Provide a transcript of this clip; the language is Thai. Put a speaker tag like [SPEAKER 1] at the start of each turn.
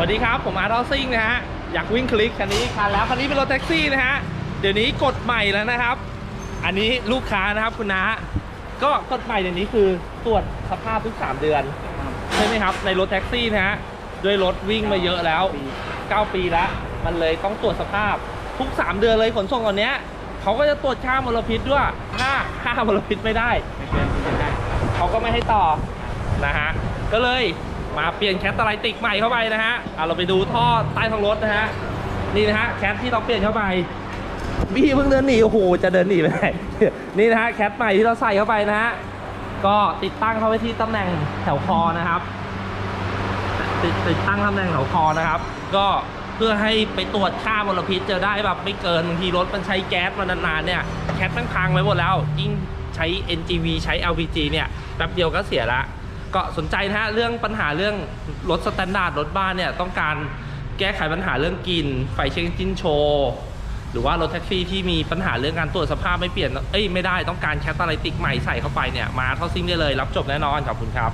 [SPEAKER 1] สวัสดีครับ ผมอาร์ตอซิ่งนะฮะ อยากวิ่งคลิกคันนี้คันแล้วคันนี้เป็นรถแท็กซี่นะฮะ เดี๋ยวนี้กฎใหม่แล้วนะครับ อันนี้ลูกค้านะครับคุณน้าก็กฎใหม่เดี๋ยวนี้คือตรวจสภาพทุก 3 เดือนใช่ไหมครับ ในรถแท็กซี่นะฮะด้วยรถวิ่งมาเยอะแล้ว 9 ปีแล้ว มันเลยต้องตรวจสภาพทุก 3 เดือนเลยขนส่งตอนเนี้ยเขาก็จะตรวจค่ามลพิษด้วยถ้าค่ามลพิษไม่ได้
[SPEAKER 2] ไม่เกินที่จะได้
[SPEAKER 1] เขาก็ไม่ให้ต่อนะฮะก็เลย มาเปลี่ยนแคตตาไลติกใหม่เข้าไปนะฮะเอาเราไปดูท่อใต้ท้องรถนะฮะนี่นะฮะแคทที่เราเปลี่ยนเข้าไปพี่เพิ่งเดินหนีโอ้โหจะเดินหนีไปไหนนี่นะฮะแคทใหม่ที่เราใส่เข้าไปนะฮะก็ติดตั้งเข้าไปที่ตำแหน่งแถวคอนะครับ ติดติดตั้งตำแหน่งแถวคอนะครับ ก็เพื่อให้ไปตรวจค่ามลพิษจะได้แบบไม่เกินบางทีรถมันใช้แก๊สมานานๆเนี่ยแคทมันพังไว้หมดแล้ว ยิ่งใช้ NGV ใช้ LPG เนี่ยแป๊บเดียวก็เสียละ ก็สนใจนะฮะเรื่องปัญหาเรื่องรถสแตนดาร์ดรถบ้านเนี่ยต้องการแก้ไขปัญหาเรื่องกลิ่นไฟเช็คจินโชว์หรือว่ารถแท็กซี่ที่มีปัญหาเรื่องการตรวจสภาพไม่เปลี่ยนเอ้ยไม่ได้ต้องการแคตตาลิติกใหม่ใส่เข้าไปเนี่ยมาเท่าซิ่งได้เลยรับจบแน่นอนขอบคุณครับ